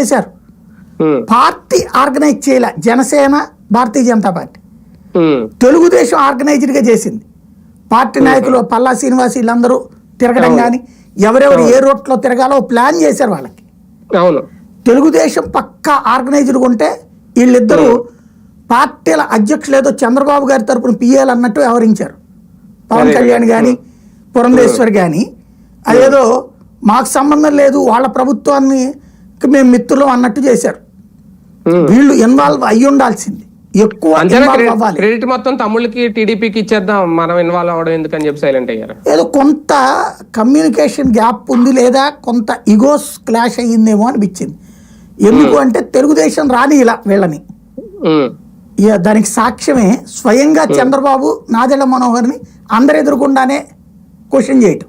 చేశారు party organise చేయలే. Janasena Bharatiya Janata party. Telugu Desam ఆర్గనైజ్డ్గా చేసింది. పార్టీ నాయకులు పల్లా శ్రీనివాస్ వీళ్ళందరూ తిరగడం కానీ ఎవరెవరు ఏ రూట్లో తిరగాలో ప్లాన్ చేశారు వాళ్ళకి. అవును. తెలుగుదేశం పక్కా ఆర్గనైజ్డ్గా ఉంటే వీళ్ళిద్దరూ పార్టీల అధ్యక్షులు ఏదో చంద్రబాబు గారి తరపున పిఏలు అన్నట్టు వ్యవహరించారు. పవన్. కళ్యాణ్ కానీ పురంధేశ్వర్ కానీ అదేదో మాకు సంబంధం లేదు వాళ్ళ ప్రభుత్వాన్ని మేము మిత్రులు అన్నట్టు చేశారు. వీళ్ళు ఇన్వాల్వ్ అయ్యి ఉండాల్సింది. ఎక్కువ క్రెడిట్ మొత్తం తమ్ముళ్ళకి టీడీపీకి ఇచ్చేద్దాం. మనం ఇన్వాల్వ్ అవ్వడం ఎందుకని చెప్పి సైలెంట్ అయ్యారు. ఏదో కొంత కమ్యూనికేషన్ గ్యాప్ ఉంది లేదా కొంత ఇగోస్ క్లాష్ అయ్యిందేమో అనిపించింది. ఎందుకు అంటే తెలుగుదేశం రాని ఇలా వీళ్ళని. దానికి సాక్ష్యమే స్వయంగా చంద్రబాబు నాదెళ్ళ మనోహర్ని అందరు ఎదురుకుండానే క్వశ్చన్ చేయటం.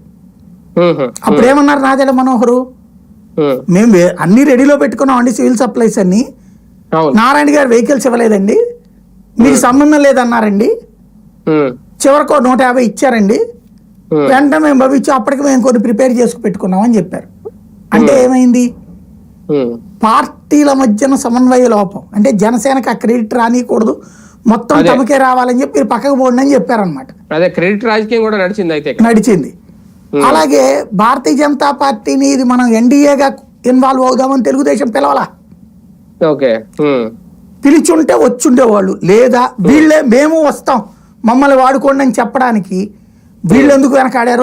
అప్పుడు ఏమన్నారు నాదెళ్ళ మనోహరు? మేము అన్ని రెడీలో పెట్టుకున్నామండి సివిల్ సప్లైస్ అన్ని. నారాయణ గారు వెహికల్స్ ఇవ్వలేదండి. మీకు సంబంధం లేదన్నారండి. చివరికి నూట యాభై ఇచ్చారండి. వెంటనే మేము భవిష్యత్తు అప్పటికి మేము కొన్ని ప్రిపేర్ చేసుకు పెట్టుకున్నామని చెప్పారు. అంటే ఏమైంది? పార్టీల మధ్యన సమన్వయ లోపం. అంటే జనసేనకి ఆ క్రెడిట్ రానియకూడదు. మొత్తం. తమకే రావాలని చెప్పి మీరు పక్కకు పోండి అని చెప్పారనమాట అదే క్రెడిట్ రాజకీయం కూడా నడిచింది అయితే. నడిచింది. అలాగే భారతీయ జనతా పార్టీని ఇది మనం ఎన్డీఏగా ఇన్వాల్వ్ అవుదామని తెలుగుదేశం పిలవాలా? ఓకే. పిలిచుంటే వచ్చుండేవాళ్ళు. లేదా వీళ్ళే మేము వస్తాం. మమ్మల్ని వాడుకోండి అని చెప్పడానికి వీళ్ళు ఎందుకు వెనకాడారో?